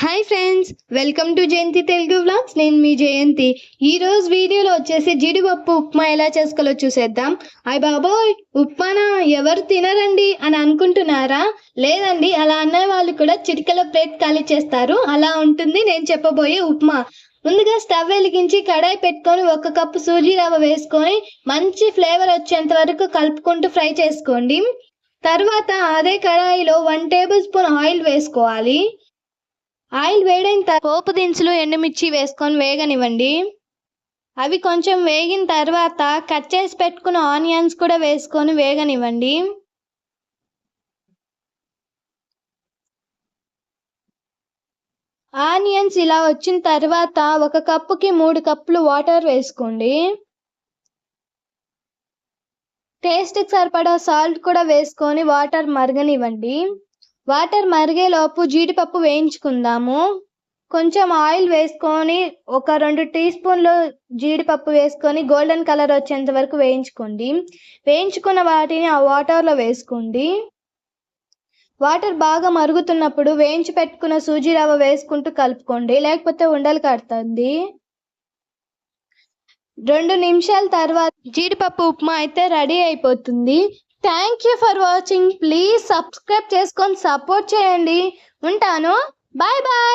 Hi friends welcome to Jayanthi Telugu vlogs నేను మీ జయంతి. ఈ రోజు వీడియోలో వచ్చేసి జీడిపప్పు ఉప్మా ఎలా చేసుకోవాలో చూసేద్దాం. అయ్య బాబోయ్ ఉప్మానా? ఎవరు తినరండి అని అనుకుంటున్నారా? లేదండి అలా అన్న వాళ్ళు కూడా చిటికల ప్లేట్ ఖాళీ చేస్తారు. అలా ఉంటుంది నేను చెప్పబోయే ఉప్మా. ముందుగా స్టవ్ వెలిగించి కడాయి పెట్టుకొని ఒక కప్పు సూజీ రవ్వ వేసుకొని మంచి ఫ్లేవర్ వచ్చేంత వరకు కలుపుకుంటూ ఫ్రై చేసుకోండి. తర్వాత అదే కడాయిలో వన్ టేబుల్ స్పూన్ ఆయిల్ వేసుకోవాలి. ఆయిల్ వేడైన తర్వాత పోపు దినుసులు ఎండుమిర్చి వేసుకొని వేగనివ్వండి. అవి కొంచెం వేగిన తర్వాత కట్ చేసి పెట్టుకున్న ఆనియన్స్ కూడా వేసుకొని వేగనివ్వండి. ఆనియన్స్ ఇలా వచ్చిన తర్వాత ఒక కప్పుకి మూడు కప్పులు వాటర్ వేసుకోండి. టేస్ట్కి సరిపడా సాల్ట్ కూడా వేసుకొని వాటర్ మరగనివ్వండి. వాటర్ మరిగేలోపు జీడిపప్పు వేయించుకుందాము. కొంచెం ఆయిల్ వేసుకొని ఒక రెండు టీ స్పూన్లు జీడిపప్పు వేసుకొని గోల్డెన్ కలర్ వచ్చేంత వరకు వేయించుకోండి. వేయించుకున్న వాటిని ఆ వాటర్లో వేసుకోండి. వాటర్ బాగా మరుగుతున్నప్పుడు వేయించి పెట్టుకున్న సూజీ రవ్వ వేసుకుంటూ కలుపుకోండి. లేకపోతే ఉండలు కడుతుంది రెండు నిమిషాల తర్వాత జీడిపప్పు ఉప్మా అయితే రెడీ అయిపోతుంది. Thank you for watching please subscribe చేసుకొని సపోర్ట్ చేయండి. ఉంటాను. Bye bye